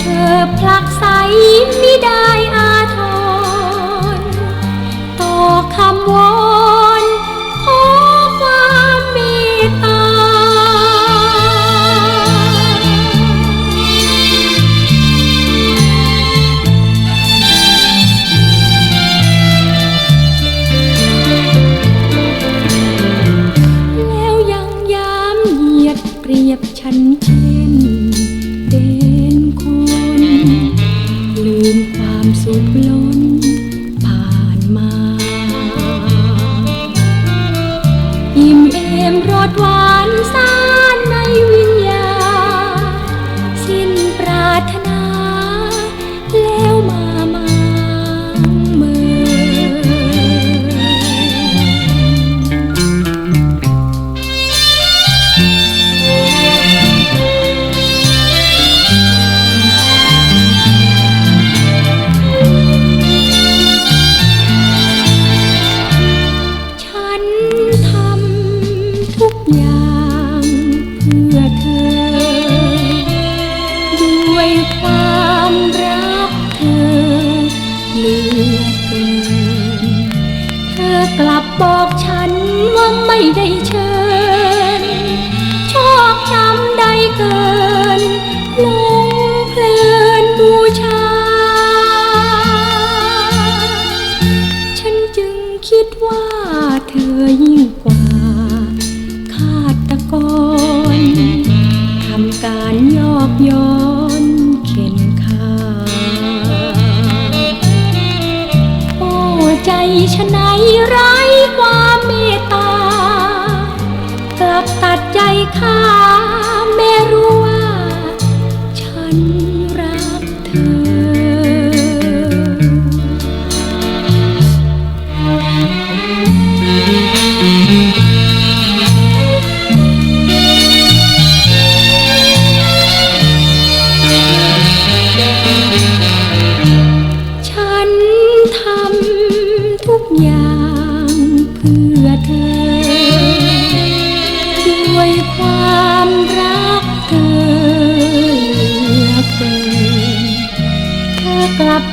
เธอผลักใสไม่ได้อา ดหวานเศร้า いい。 ตัดใจขา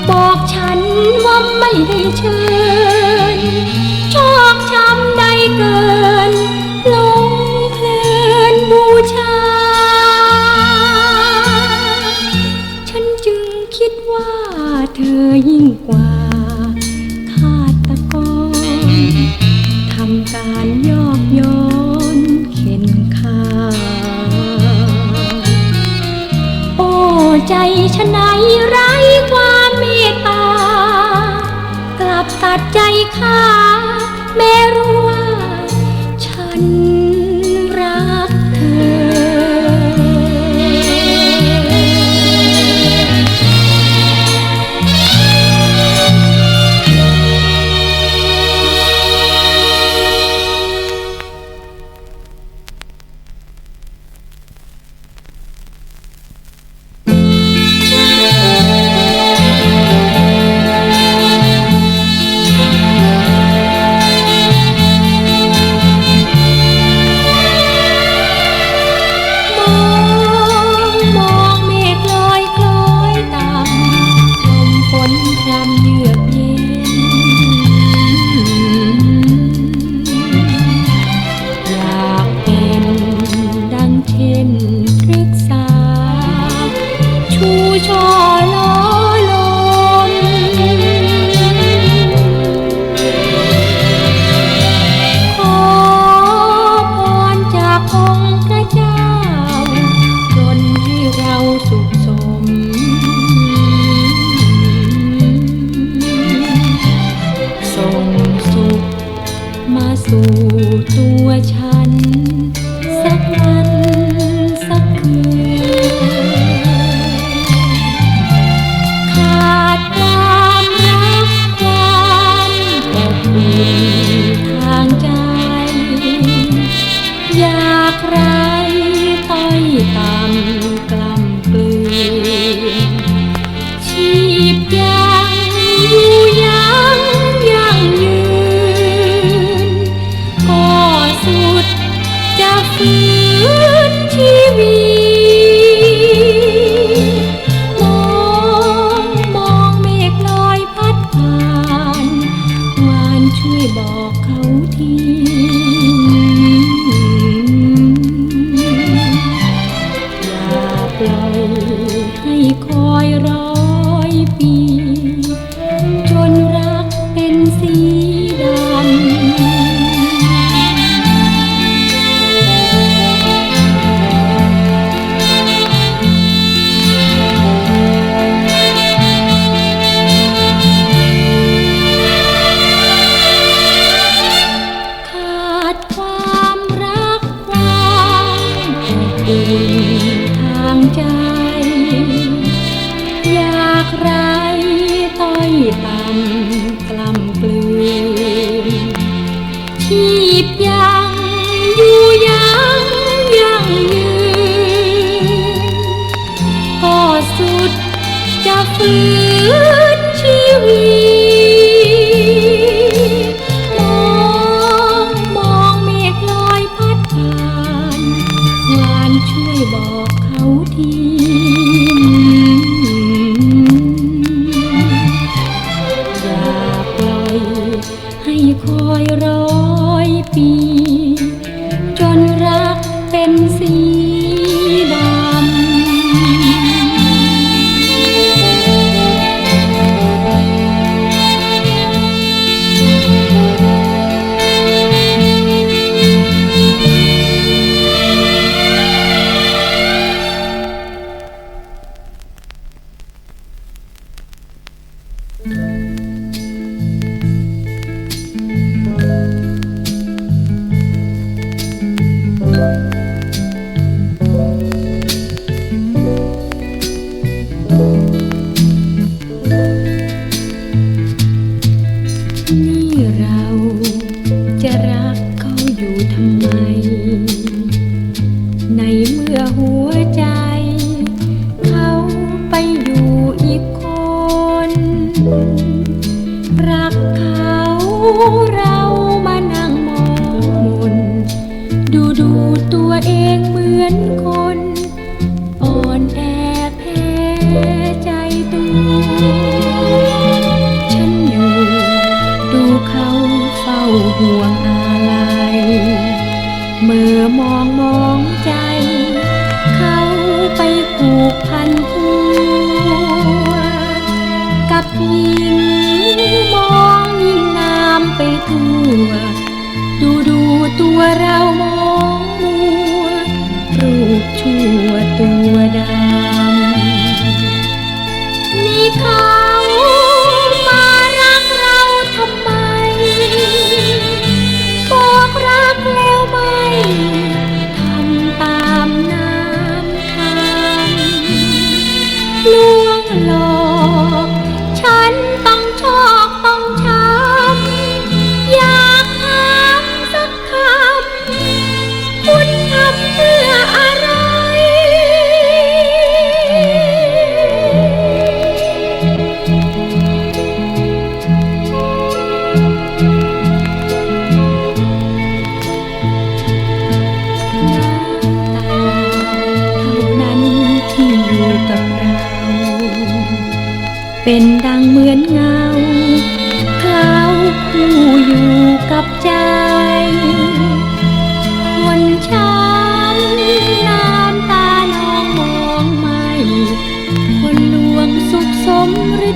บอกฉันว่าไม่ได้เชิญชอกช้ำใดเกิน 高地 นรักเป็นสี ตัวเรามองมัวรูปชั่วตัวดา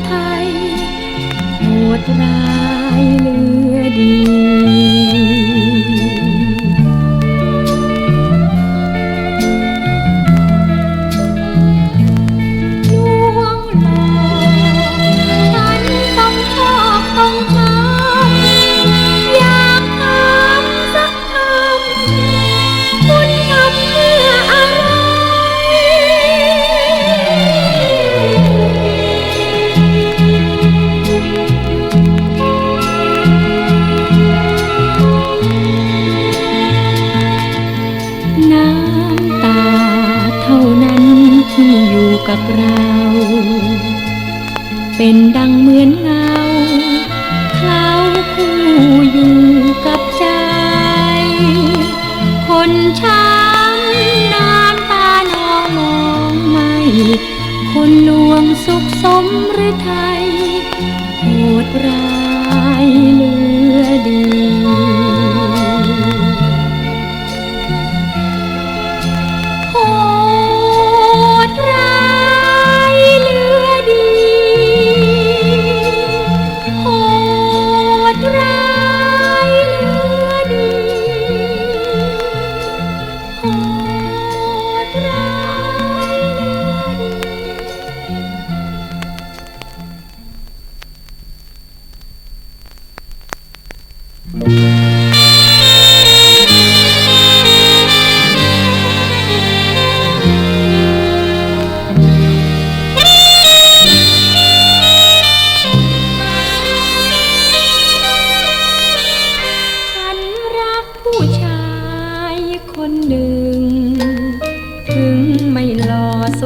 ไทยโหดร้ายเหลือดี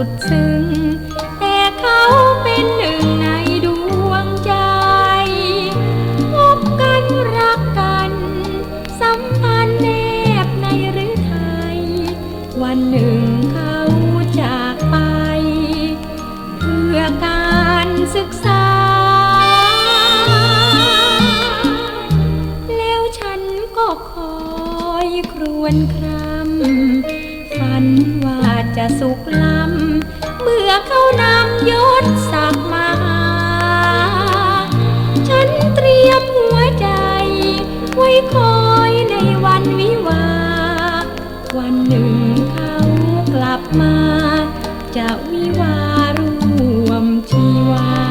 สุดซึ้ง คอยในวันวิวา วันหนึ่งเขากลับมา จะวิวาร่วมชีวา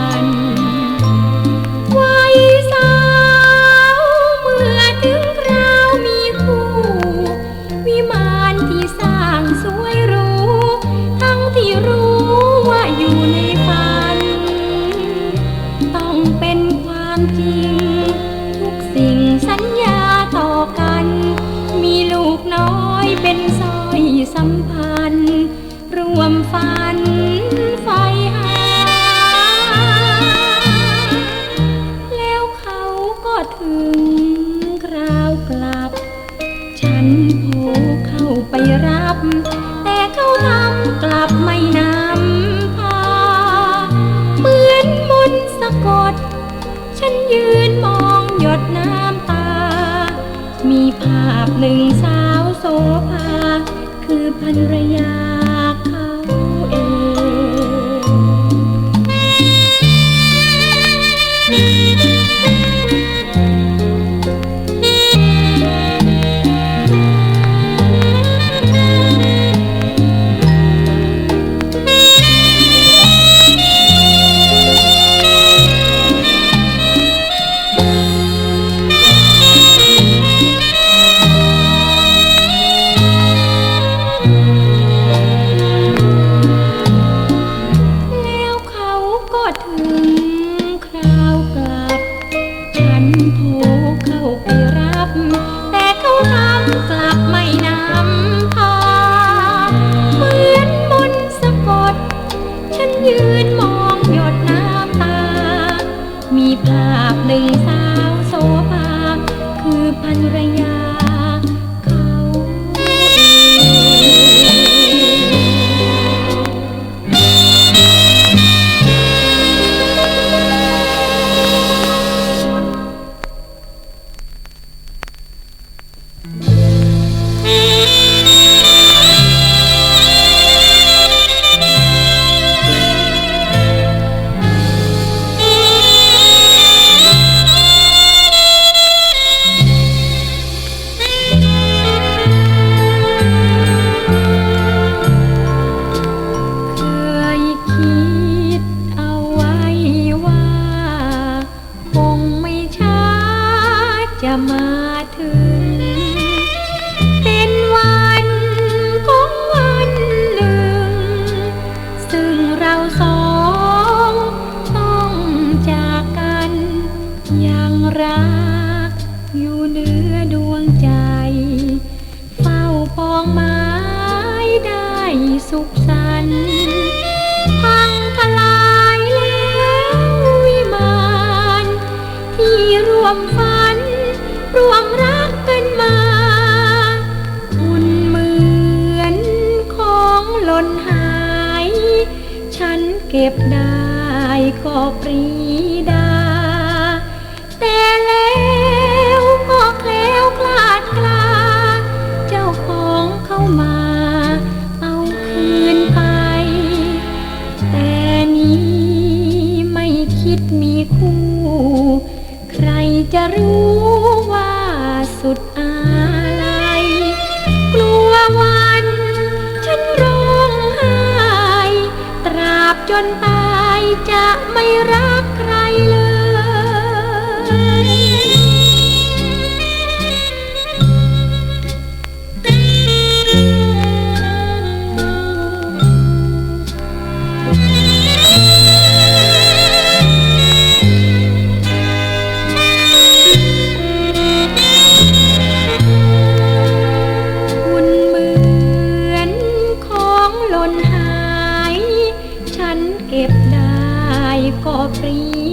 เก็บได้ก็ปรีได้ จนตายจะไม่รัก Bye.